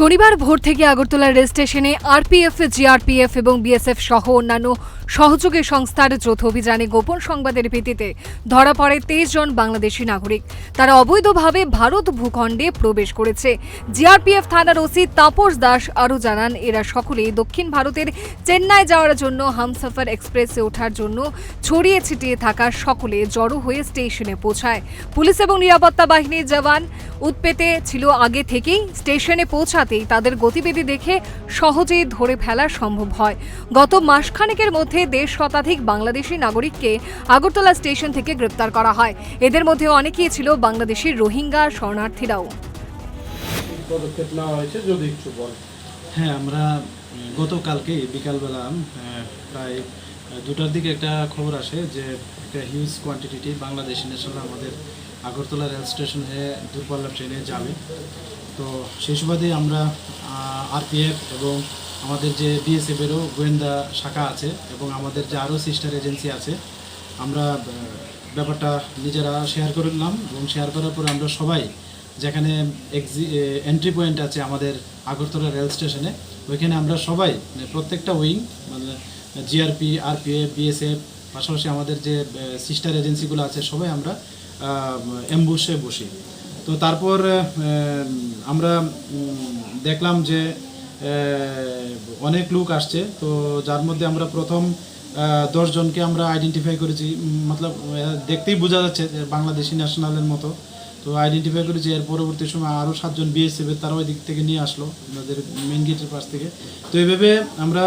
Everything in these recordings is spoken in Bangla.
শনিবার ভোর থেকে আগরতলা রেল স্টেশনে আরপিএফ, জিআরপিএফ এবং বিএসএফ সহ অন্যান্য সহযোগী সংস্থার যৌথ অভিযানে গোপন সংবাদের ভিত্তিতে ধরা পড়ে তেইশ জন বাংলাদেশি নাগরিক। তারা অবৈধভাবে ভারত ভূখণ্ডে প্রবেশ করেছে। জিআরপিএফ থানার ওসি তাপস দাস আরও জানান, এরা সকলেই দক্ষিণ ভারতের চেন্নাই যাওয়ার জন্য হামসাফার এক্সপ্রেসে ওঠার জন্য ছড়িয়ে ছিটিয়ে থাকা সকলে জড়ো হয়ে স্টেশনে পৌঁছায়। পুলিশ এবং নিরাপত্তা বাহিনীর জওয়ান উৎপেতে ছিল আগে থেকেই স্টেশনে পৌঁছাতেই তাদের গতিবিধি দেখে সহজেই ধরে ফেলা সম্ভব হয়। গত মাসখানেকের মধ্যে দেড় শতাধিক বাংলাদেশি নাগরিককে আগরতলা স্টেশন থেকে গ্রেপ্তার করা হয়। এদের মধ্যে অনেকেই ছিল বাংলাদেশি রোহিঙ্গা শরণার্থীরাও। পদক্ষেপ নেওয়া হয়েছে যদি একটু বল হ্যাঁ আমরা গতকালকে বিকালবেলা প্রায় দুটার দিকে একটা খবর আসে যে একটা হিউজ কোয়ান্টিটি বাংলাদেশি ন্যাশনাল আমাদের আগরতলা রেল স্টেশনে দূরপাল্লা ট্রেনে যাবে। তো সেই সুবাদে আমরা আরপিএফ এবং আমাদের যে বিএসএফেরও গোয়েন্দা শাখা আছে এবং আমাদের যে আরও সিস্টার এজেন্সি আছে, আমরা ব্যাপারটা নিজেরা শেয়ার করে নিলাম এবং শেয়ার করার পরে আমরা সবাই যেখানে এক্সি এন্ট্রি পয়েন্ট আছে আমাদের আগরতলা রেল স্টেশনে, ওইখানে আমরা সবাই মানে প্রত্যেকটা উইং মানে জিআরপি আরপিএফ বিএসএফ পাশাপাশি আমাদের যে সিস্টার এজেন্সিগুলো আছে, সবাই আমরা অ্যাম্বুসে বসি। তো তারপর আমরা দেখলাম যে অনেক লোক আসছে। তো যার মধ্যে আমরা প্রথম দশজনকে আমরা আইডেন্টিফাই করেছি। মতলব দেখতেই বোঝা যাচ্ছে যে, বাংলাদেশি ন্যাশনালের মতো। তো আইডেন্টিফাই করেছি, এর পরবর্তী সময় আরও সাতজন বিএসএফ তারাও দিক থেকে নিয়ে আসলো, আমাদের মেন গেটের পাশ থেকে। তো এইভাবে আমরা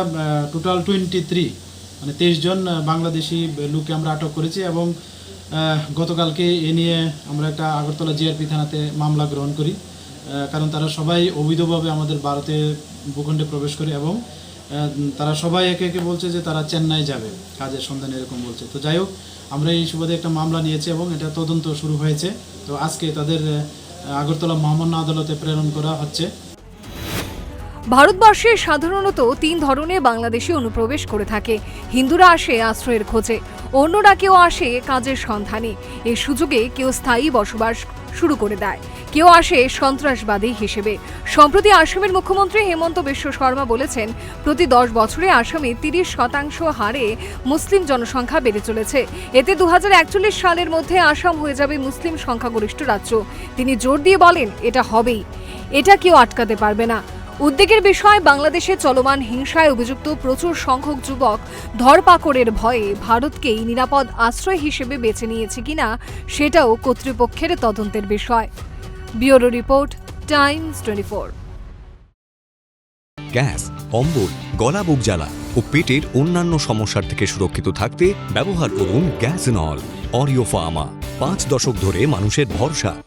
টোটাল টোয়েন্টি থ্রি মানে তেইশ জন বাংলাদেশি লোককে আমরা আটক করেছি এবং গতকালকে এ নিয়ে আমরা একটা আগরতলা জিআরপি থানাতে মামলা গ্রহণ করি কারণ তারা সবাই অবৈধভাবে আমাদের ভারতে ভূখণ্ডে প্রবেশ করে এবং তারা সবাই একে একে বলছে যে তারা চেন্নাই যাবে, কাজের সন্ধানে এরকম বলছে। তো যাই হোক, আমরা এই সুবাদে একটা মামলা নিয়েছি এবং এটা তদন্ত শুরু হয়েছে। তো আজকে তাদের আগরতলা মহামান্য আদালতে প্রেরণ করা হচ্ছে। ভারতবর্ষে সাধারণত তিন ধরনের বাংলাদেশি অনুপ্রবেশ করে থাকে। হিন্দুরা আসে আশ্রয়ের খোঁজে, অন্যরা কেউ আসে কাজের সন্ধানে। এ সুযোগে কেউ স্থায়ী বসবাস শুরু করে দেয়। কেউ আসে সন্ত্রাসবাদী হিসেবে। সম্প্রতি আসামের মুখ্যমন্ত্রী হেমন্ত বিশ্ব শর্মা বলেছেন, প্রতি দশ বছরে আসামে তিরিশ শতাংশ হারে মুসলিম জনসংখ্যা বেড়ে চলেছে। এতে দু হাজার একচল্লিশ সালের মধ্যে আসাম হয়ে যাবে মুসলিম সংখ্যাগরিষ্ঠ রাজ্য। তিনি জোর দিয়ে বলেন, এটা হবেই। এটা কেউ আটকাতে পারবে না। উদ্বেগের বিষয়, বাংলাদেশে চলমান হিংসায় অভিযুক্ত প্রচুর সংখ্যক যুবক ধরপাকড়ের ভয়ে ভারতকেই নিরাপদ আশ্রয় হিসেবে বেছে নিয়েছে কিনা সেটাও কর্তৃপক্ষের তদন্তের বিষয়। Bureau report, times twenty gas অম্বল গলা বুক জ্বালা ও পেটের অন্যান্য সমস্যার থেকে সুরক্ষিত থাকতে ব্যবহার করুন গ্যাস নল, অরিও ফার্মা। পাঁচ দশক ধরে মানুষের ভরসা।